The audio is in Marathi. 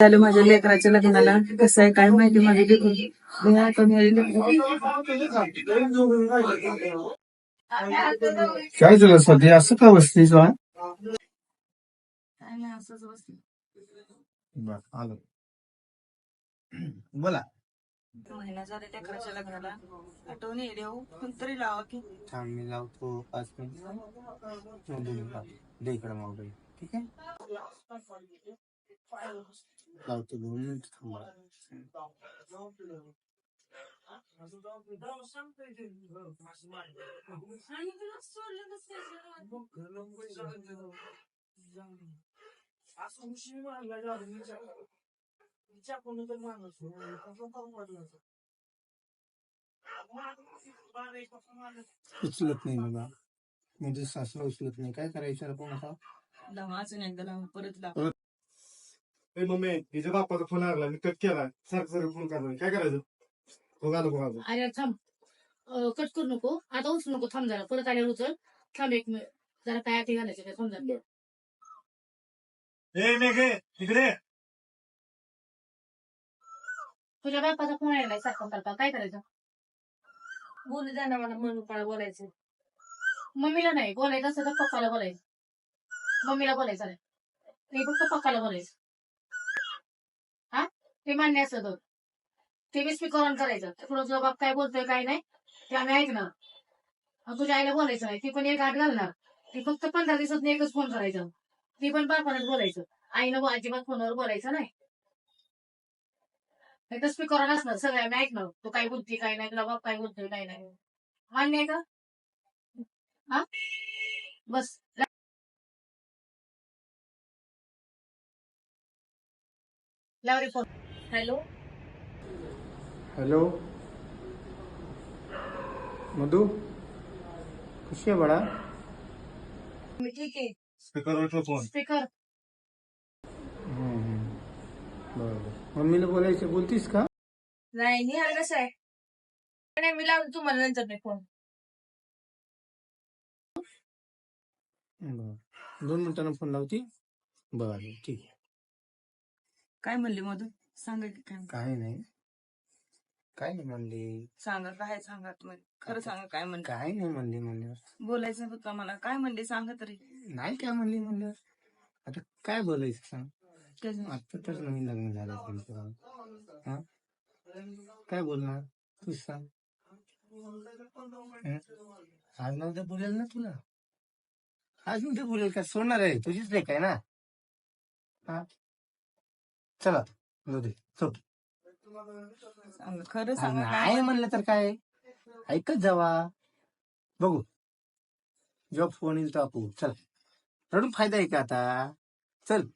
झालं माझ्या लेकराच्या लग्नाला कसं आहे काय माहिती माझ्या लेकरू? आता मी काय झालं सध्या असं का बसलीस बा काय नाही असंच बसलं. आलो. बोला. महिना झाले लेकराच्या लग्नाला. आठवण येईल हो लावा की. थांब मी लावतो पाच मिनिट. दे इकडे मोबाईल ठीक आहे? लावतो दोन मिनिट थांबा उचलत नाही मला म्हणजे सासरा उचलत नाही काय करायचं आपण आता लावा एकदा परत लावा ए मम्मी हिच्या बाप्पाचा फोन लागला. मी कट केला. सारखं सारखं फोन करणार काय करायचं? बघा आलो बघा आलो. अरे थांब. अं, कट करू नको. आता उचलू नको. थांब जरा. परत आल्यावर उचल. थांब एक मिनिट. जरा काय आधी घालायचं काय? समजा ए मेघे इकडे ये. तुझ्या बापाचा फोन यायला सारखा सारखा. काय करायचं? बोलू ना मला. म्हणून मला बोलायचं मम्मीला नाही. बोलायचं असं तर पप्पाला बोलायचं. मम्मीला बोलायचं नाही. ते फक्त पप्पाला बोलायचं. हा ते मान्य असतं. तर ते मी करायचं. तिकडं तुझा बाप काय बोलतोय काय नाही ते आम्ही ऐकणार. तुझ्या आईला बोलायचं नाही. ती पण एक आठ घालणार. ती फक्त पंधरा दिवसात एकच फोन करायचं. ती पण बापानच बोलायचं. आईनं अजिबात फोनवर बोलायचं नाही. तर स्पीकरवर असणार. सगळ्या आम्ही ऐकणार. तू काय बोलते काय नाही तुला बाप काय बोलतोय काय नाही. मान्य आहे का? हा? बस. लावरी फोन हॅलो? हॅलो? मधू? कशी आहे बाळा? मी ठीक आहे. स्पीकरवर ठेव फोन. स्पीकर. बरोबर. मम्मीला बोलायचं बोलतीस का? नाही नाही कसं आहे? नाही मी लावतो तुम्हाला नंतर मी फोन बरं. दोन मिनिटांना फोन लावती? बरं ठीक आहे. काय म्हणली मधू? सांगा की काय काय नाही. काय नाही म्हणली. सांगा काय सांगा तुम्ही? खरं सांगा काय म्हणली? काय नाही म्हणली म्हणल्यावर. बोलायचं फक्त मला काय म्हणली? सांगा तरी. नाही काय म्हणली म्हणल्यावर. आता काय बोलायचं सांग? आता तर नवीन लग्न झालं त्यांचं हा? काय बोलणार? तू सांग. हं? आज नंतर बोलेल ना तुला? आज नंतर बोलेल का? सोडणार आहे. तुझीच लेख आहे ना? हा? चला. सांग खरं नाही म्हणलं तर काय? ऐकत जावा. बघू. जेव्हा फोन येईल तो आपू चल. रडून फायदा आहे का आता? चल.